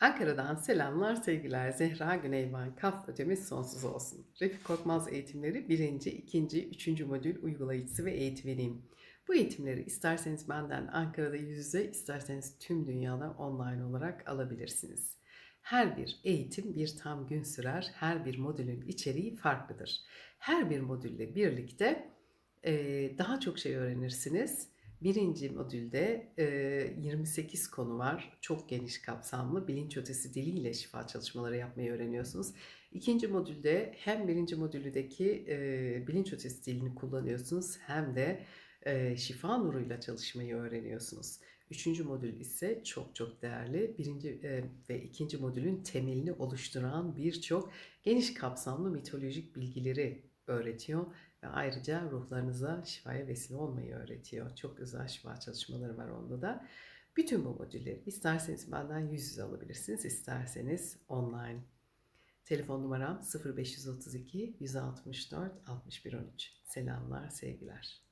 Ankara'dan selamlar, sevgiler. Zehra Güneyban. Kaf ötemiz sonsuz olsun. Refik Korkmaz eğitimleri 1. 2. 3. modül uygulayıcısı ve eğitmeniyim. Bu eğitimleri isterseniz benden Ankara'da yüz yüze, isterseniz tüm dünyada online olarak alabilirsiniz. Her bir eğitim bir tam gün sürer. Her bir modülün içeriği farklıdır. Her bir modülle birlikte daha çok şey öğrenirsiniz. Birinci modülde e, 28 konu var. Çok geniş kapsamlı bilinç ötesi diliyle şifa çalışmaları yapmayı öğreniyorsunuz. İkinci modülde hem birinci modüldeki e, bilinç ötesi dilini kullanıyorsunuz hem de şifa nuruyla çalışmayı öğreniyorsunuz. Üçüncü modül ise çok çok değerli. Birinci ve ikinci modülün temelini oluşturan birçok geniş kapsamlı mitolojik bilgileri öğretiyor ve ayrıca ruhlarınıza şifaya vesile olmayı öğretiyor. Çok güzel şifa çalışmaları var onda da. Bütün bu modülleri isterseniz benden yüz yüze alabilirsiniz, isterseniz online. Telefon numaram 0532 164 6113. Selamlar, sevgiler.